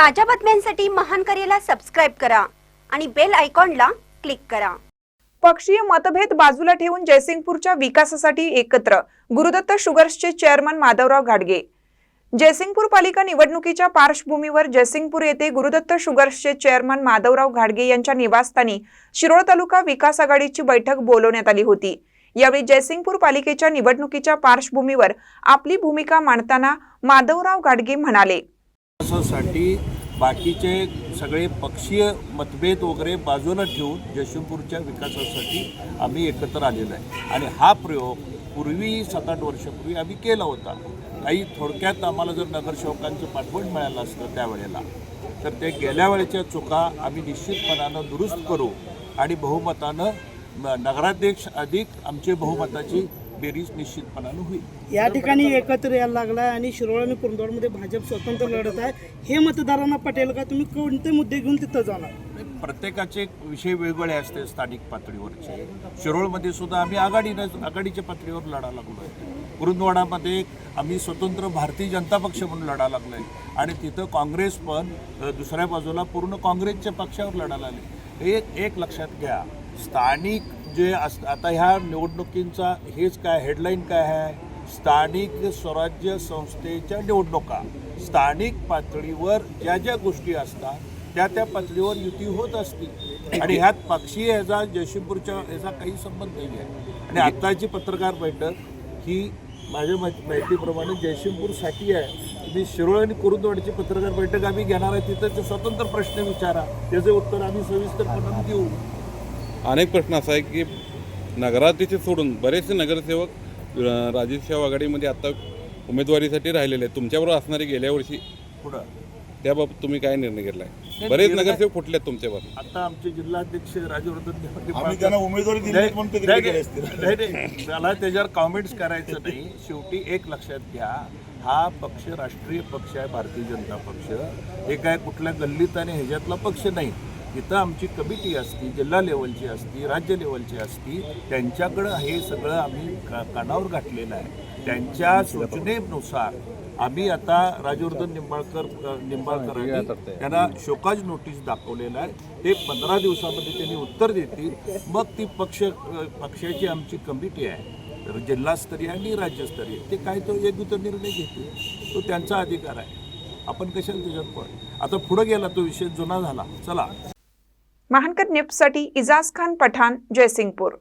ताज्या बातम्यांसाठी महान करेला सबस्क्राईब करा आणि बेल आयकॉनला क्लिक करा. पक्षीय मतभेद बाजूला ठेवून जयसिंगपूरच्या विकासासाठी एकत्र. गुरुदत्त शुगर्सचे चेअरमन माधवराव घाडगे जयसिंगपूर पालिका निवडणुकीच्या पार्श्वभूमीवर जयसिंगपूर येथे गुरुदत्त शुगर्सचे चेअरमन माधवराव घाडगे यांच्या निवासस्थानी शिरोळ तालुका विकास आघाडीची बैठक बोलवण्यात आली होती. यावेळी जयसिंगपूर पालिकेच्या निवडणुकीच्या पार्श्वभूमीवर आपली भूमिका मांडताना माधवराव घाडगे म्हणाले विकासासाठी बाकीचे सगळे पक्षीय मतभेद वगैरे बाजूला ठेवून जयसिंगपूरच्या विकासासाठी आम्ही एकत्र आलेलो आहे. आणि हा प्रयोग पूर्वी सात आठ वर्षापूर्वी आम्ही केला होता. काही थोडक्यात आम्हाला जर नगरसेवकांचं पाठबळ मिळालं असतं त्यावेळेला तर ते गेल्या वेळेच्या चुका आम्ही निश्चितपणानं दुरुस्त करू आणि बहुमतानं न- नगराध्यक्ष अधिक आमचे बहुमताची बेरीज निश्चितपणानं होईल. या ठिकाणी एकत्र यायला लागलाय आणि शिरोळ आणि कुरुंदवाडमध्ये भाजप स्वतंत्र लढत आहे. हे मतदारांना पटेल का? तुम्ही कोणते मुद्दे घेऊन तिथं जाणार? प्रत्येकाचे विषय वेगवेगळे असते स्थानिक पातळीवरचे. शिरोळमध्ये सुद्धा आम्ही आघाडीनं आघाडीच्या पातळीवर लढा लागलो आहे कुरुंदवाडामध्ये आम्ही स्वतंत्र भारतीय जनता पक्ष म्हणून लढा लागलो आहे आणि तिथं काँग्रेस पण दुसऱ्या बाजूला पूर्ण काँग्रेसच्या पक्षावर लढा लागले. एक एक लक्षात घ्या. स्थानिक जे अस आता ह्या निवडणुकींचा हेच काय हेडलाईन काय आहे? स्थानिक स्वराज्य संस्थेच्या निवडणुका. स्थानिक पातळीवर ज्या ज्या गोष्टी असतात त्या त्या पातळीवर युती होत असतील. आणि ह्यात पक्षीय ह्याचा जयसिंगपूरच्या ह्याचा काही संबंध नाही आहे. आणि आत्ताची पत्रकार बैठक ही माझ्या माहितीप्रमाणे जयसिंगपूरसाठी आहे. मी शिरोळ आणि कुरुंदवाडीची पत्रकार बैठक आम्ही घेणार आहे तिथं स्वतंत्र प्रश्न विचारा. त्याचे उत्तर आम्ही सविस्तरपणे देऊ. अनेक प्रश्न असा आहे की नगराध्यक्ष सोडून बरेचसे नगरसेवक सेवा आघाडीमध्ये आता उमेदवारीसाठी राहिलेले आहेत. तुमच्याबरोबर असणारे गेल्या वर्षी पुढं. त्याबाबत तुम्ही काय निर्णय घेतलाय? बरेच नगरसेवक फुटले आहेत तुमच्यावर आता आमचे जिल्हाध्यक्ष राजवर्धन आम्ही त्यांना उमेदवारी दिली नाही मला त्याच्यावर कॉमेंट्स करायचं नाही. शेवटी एक लक्षात घ्या हा पक्ष राष्ट्रीय पक्ष आहे भारतीय जनता पक्ष. हे काय कुठल्या गल्लीत आणि ह्याच्यातला पक्ष नाही. इथं आमची कमिटी असती जिल्हा लेवलची असती राज्य लेवलची असती त्यांच्याकडं हे सगळं आम्ही का- कानावर घातलेलं आहे. त्यांच्या सूचनेनुसार आम्ही आता राजवर्धन निंबाळकर निंबाळकरांनी त्यांना शोकाज नोटीस दाखवलेलं आहे. ते पंधरा दिवसामध्ये त्यांनी उत्तर देतील. मग ती पक्ष पक्षाची आमची कमिटी आहे. तर जिल्हास्तरीय आणि राज्यस्तरीय ते काय तो योग्य निर्णय घेतील तो त्यांचा अधिकार आहे. आपण कशाला त्याच्यात पण आता पुढे गेला तो विषय जुना झाला. चला. महानकर न्यूजसाठी इजाज खान पठाण जयसिंगपूर.